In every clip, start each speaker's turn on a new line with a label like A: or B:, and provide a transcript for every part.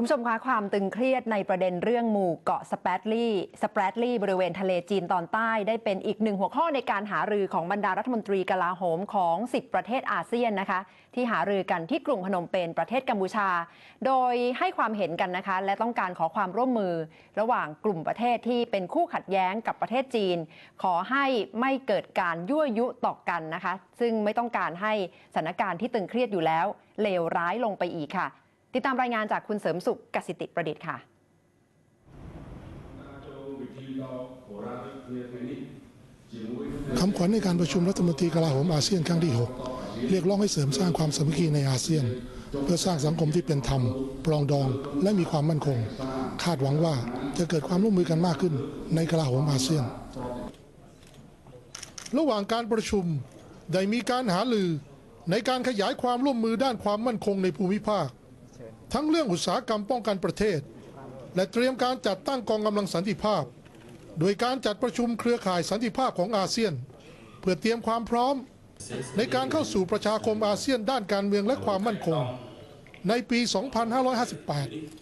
A: คุณผู้ชมคะความตึงเครียดในประเด็นเรื่องหมู่เกาะสเปรดลี่สเปรดลี่บริเวณทะเลจีนตอนใต้ได้เป็นอีกหนึ่งหัวข้อในการหารือของบรรดารัฐมนตรีกลาโหมของ 10 ประเทศอาเซียนนะคะ ที่หารือกันที่กรุงพนมเปญประเทศกัมพูชา โดยให้ความเห็นกันนะคะ และต้องการขอความร่วมมือ ระหว่างกลุ่มประเทศที่เป็นคู่ขัดแย้งกับประเทศจีน ขอให้ไม่เกิดการยั่วยุต่อกันนะคะ ซึ่งไม่ต้องการให้สถานการณ์ที่ตึงเครียดอยู่แล้วเลวร้ายลงไปอีกค่ะ ติดตามรายงานจากคุณเสริมสุขกสิติประดิษฐ์ค่ะ
B: คำขวัญในการประชุมรัฐมนตรีกลาโหมอาเซียนครั้งที่ 6 เรียกร้องให้เสริมสร้างความสามัคคีในอาเซียน เพื่อสร้างสังคมที่เป็นธรรม ปรองดองและมีความมั่นคง คาดหวังว่าจะเกิดความร่วมมือกันมากขึ้นในกลาโหมอาเซียน ระหว่างการประชุมได้มีการหาลือในการขยายความร่วมมือด้านความมั่นคงในภูมิภาค ทั้งเรื่องอุตสาหกรรมป้องกันประเทศ และเตรียมการจัดตั้งกองกำลังสันติภาพ โดยการจัดประชุมเครือข่ายสันติภาพของอาเซียน เพื่อเตรียมความพร้อม ในการเข้าสู่ประชาคมอาเซียนด้านการเมืองและความมั่นคง ในปี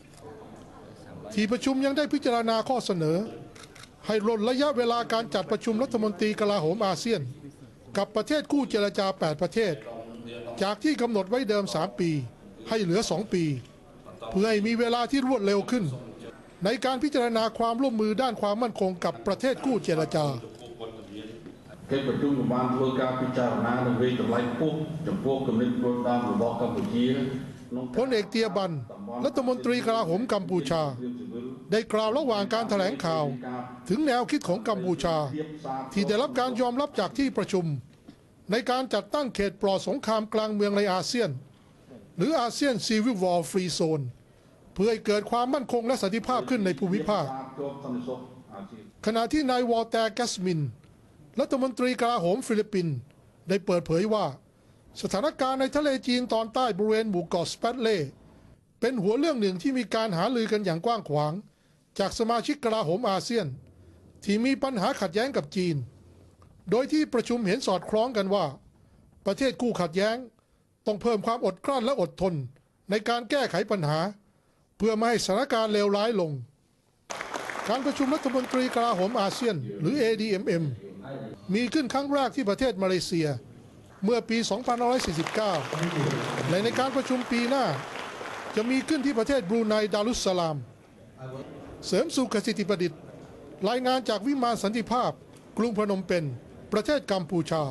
B: 2558 ที่ประชุมยังได้พิจารณาข้อเสนอ ให้ลดระยะเวลาการจัดประชุมรัฐมนตรีกลาโหมอาเซียน กับประเทศคู่เจรจา 8 ประเทศ จากที่กำหนดไว้เดิม 3 ปี ให้เหลือ 2 ปี เพื่อให้มีเวลาที่รวดเร็วขึ้น ในการพิจารณาความร่วมมือด้านความมั่นคงกับประเทศคู่เจรจา
C: កិច្ចប្រជុំក៏បានធ្វើការពិចារណានិងវិតម្លៃខ្ពស់ចំពោះគំនិតព្រួយបារម្ភរបស់កម្ពុជាក្នុង
B: พลเอกเตียบัน รัฐมนตรีกลาโหมกัมพูชา ได้กล่าวระหว่างการแถลงข่าว ถึงแนวคิดของกัมพูชา ที่ได้รับการยอมรับจากที่ประชุม ในการจัดตั้งเขตปลอดสงครามกลางเมืองในอาเซียน หรืออาเซียนซีวิววอลฟรีโซนเพื่อให้เกิดความมั่นคงและสันติภาพขึ้นในภูมิภาค ขณะที่นายวอลเตอร์แกสมิน รัฐมนตรีกลาโหมฟิลิปปินส์ได้เปิดเผยว่า สถานการณ์ในทะเลจีนตอนใต้บริเวณหมู่เกาะสเปตเล่เป็นหัวเรื่องหนึ่งที่มีการหาลือกันอย่างกว้างขวาง จากสมาชิกกลาโหมอาเซียน ที่มีปัญหาขัดแย้งกับจีน โดยที่ประชุมเห็นสอดคล้องกันว่า ประเทศคู่ขัดแย้ง ต้องเพิ่มความอดกลั้นและอดทน ในการแก้ไขปัญหา เพื่อไม่ให้สถานการณ์เลวร้ายลง การประชุมรัฐมนตรีกลาโหมอาเซียน หรือ ADMM มีขึ้นครั้งแรกที่ประเทศมาเลเซีย เมื่อปี 2549 และในการประชุมปีหน้า จะมีขึ้นที่ประเทศบรูไนดารุสสลาม เสริมสุขสิทธิประดิษฐ์ รายงานจากวิมานสันติภาพ กรุงพนมเปญประเทศกัมพูชา